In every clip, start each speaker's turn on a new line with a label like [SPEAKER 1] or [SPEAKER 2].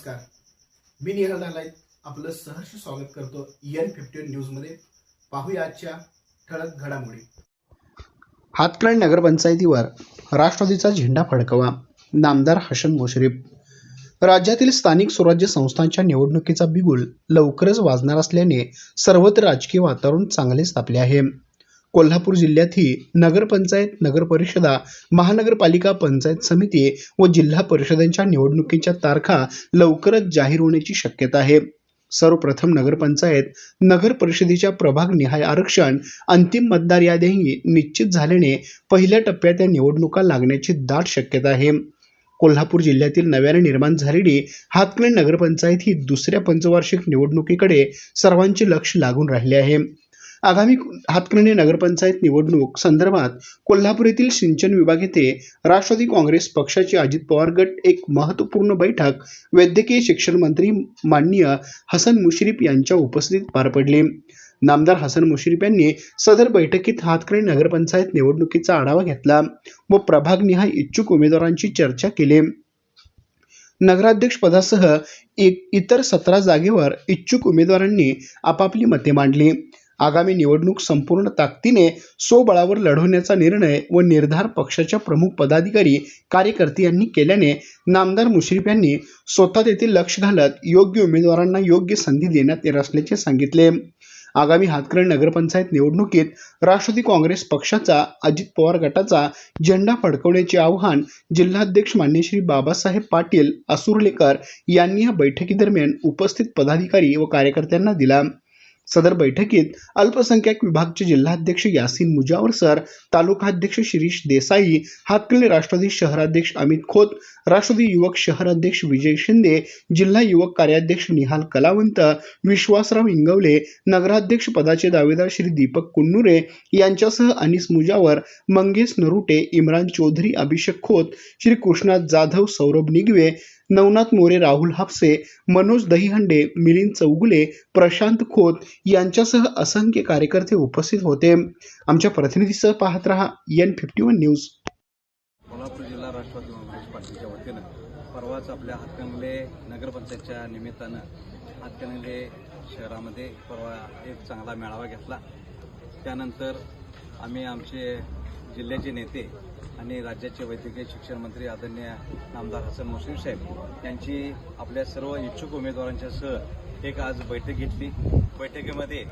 [SPEAKER 1] नमस्कार. मी निहाल नालायत आपलं सहर्ष स्वागत करतो एन फिफ्टी न्यूजमध्ये. पाहूया आजच्या ठळक घडामोडी. हातकण नगरपंचायतीवर राष्ट्रवादीचा झेंडा फडकवा नामदार हसन मुश्रीफ. राज्यातील स्थानिक स्वराज्य संस्थांच्या निवडणुकीचा बिगुल लवकरच वाजणार असल्याने सर्वत्र राजकीय वातावरण चांगलेच तापले आहे. कोल्हापूर जिल्ह्यातही नगरपंचायत नगरपरिषदा महानगरपालिका पंचायत समिती व जिल्हा परिषदांच्या निवडणुकीच्या तारखा लवकरच जाहीर होण्याची शक्यता आहे. सर्वप्रथम नगरपंचायत नगर परिषदेच्या प्रभाग निहाय आरक्षण अंतिम मतदार याद्याही निश्चित झाल्याने पहिल्या टप्प्यात या निवडणुका लागण्याची दाट शक्यता आहे. कोल्हापूर जिल्ह्यातील नव्याने निर्माण झालेली हातकणी नगरपंचायत ही दुसऱ्या पंचवार्षिक निवडणुकीकडे सर्वांचे लक्ष लागून राहिले आहे. आगामी हातकणंगले नगरपंचायत निवडणूक संदर्भात कोल्हापूर येथील सिंचन विभाग येथे राष्ट्रवादी काँग्रेस पक्षाचे अजित पवार गट एक महत्त्वपूर्ण बैठक वैद्यकीय शिक्षण मंत्री माननीय हसन मुश्रीफ यांच्या उपस्थितीत पार पडली. नामदार हसन मुश्रीफ यांनी सदर बैठकीत हातकणी नगरपंचायत निवडणुकीचा आढावा घेतला व प्रभागनिहाय इच्छुक उमेदवारांची चर्चा केली. नगराध्यक्ष पदासह इतर सतरा जागेवर इच्छुक उमेदवारांनी आपापली मते मांडली. आगामी निवडणूक संपूर्ण ताकदीने स्वबळावर लढवण्याचा निर्णय व निर्धार पक्षाच्या प्रमुख पदाधिकारी कार्यकर्ते यांनी केल्याने नामदार मुश्रीफ यांनी स्वतः तेथे लक्ष घालत योग्य उमेदवारांना योग्य संधी देण्यात येत असल्याचे सांगितले. आगामी हातकरण नगरपंचायत निवडणुकीत राष्ट्रवादी काँग्रेस पक्षाचा अजित पवार गटाचा झेंडा फडकवण्याचे आव्हान जिल्हाध्यक्ष मान्य श्री बाबासाहेब पाटील असुर्लेकर यांनी या बैठकीदरम्यान उपस्थित पदाधिकारी व कार्यकर्त्यांना दिला. सदर बैठकीत अल्पसंख्याक विभागचे जिल्हाध्यक्ष यासीन मुजावर सर तालुकाध्यक्ष शिरीष देसाई हातकर्णी राष्ट्रवादी शहराध्यक्ष अमित खोत राष्ट्रवादी युवक शहराध्यक्ष विजय शिंदे जिल्हा युवक कार्याध्यक्ष निहाल कलावंत विश्वासराव इंगवले नगराध्यक्ष पदाचे दावेदार श्री दीपक कुन्नुरे यांच्यासह अनिस मुजावर मंगेश नरुटे इम्रान चौधरी अभिषेक खोत श्री कृष्णाथ जाधव सौरभ निगवे नवनाथ मोरे राहुल हापसे मनोज दहीहंडे मिलिंद चौगुले प्रशांत खोत यांच्यासह असंख्य कार्यकर्ते उपस्थित होते. आमच्या प्रतिनिधीसह पाहत रहा N fifty one news
[SPEAKER 2] Kolhapur जिल्हा राष्ट्रवादी काँग्रेस पार्टीच्या वतीनं परवाच आपल्या हातकणंगले नगरपंचायतच्या निमित्तानं हातकणंगले शहरामध्ये परवा एक चांगला मेळावा घेतला. त्यानंतर आम्ही आमचे जिल्ह्याचे नेते आणि राज्याचे वैद्यकीय शिक्षण मंत्री आदरणीय नामदार हसन मुश्रीफ साहेब यांची आपल्या सर्व इच्छुक उमेदवारांच्या सह एक आज बैठक घेतली. बैठकीमध्ये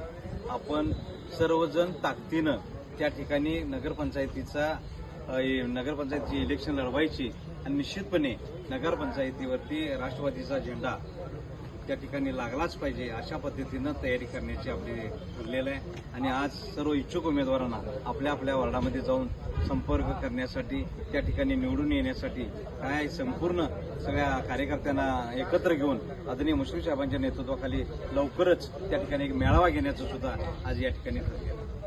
[SPEAKER 2] आपण सर्वजण ताकदीनं त्या ठिकाणी नगरपंचायतीचा नगरपंचायतीची इलेक्शन लढवायची आणि निश्चितपणे नगरपंचायतीवरती राष्ट्रवादीचा झेंडा त्या ठिकाणी लागलाच पाहिजे अशा पद्धतीनं तयारी करण्याची आपली ठरलेलं आहे. आणि आज सर्व इच्छुक उमेदवारांना आपल्या आपल्या वार्डामध्ये जाऊन संपर्क करण्यासाठी त्या ठिकाणी निवडून येण्यासाठी काय संपूर्ण सगळ्या कार्यकर्त्यांना एकत्र घेऊन आदरणीय मुश्रीफ साहेबांच्या नेतृत्वाखाली लवकरच त्या ठिकाणी एक मेळावा घेण्याचं सुद्धा आज या ठिकाणी ठरलेलं आहे.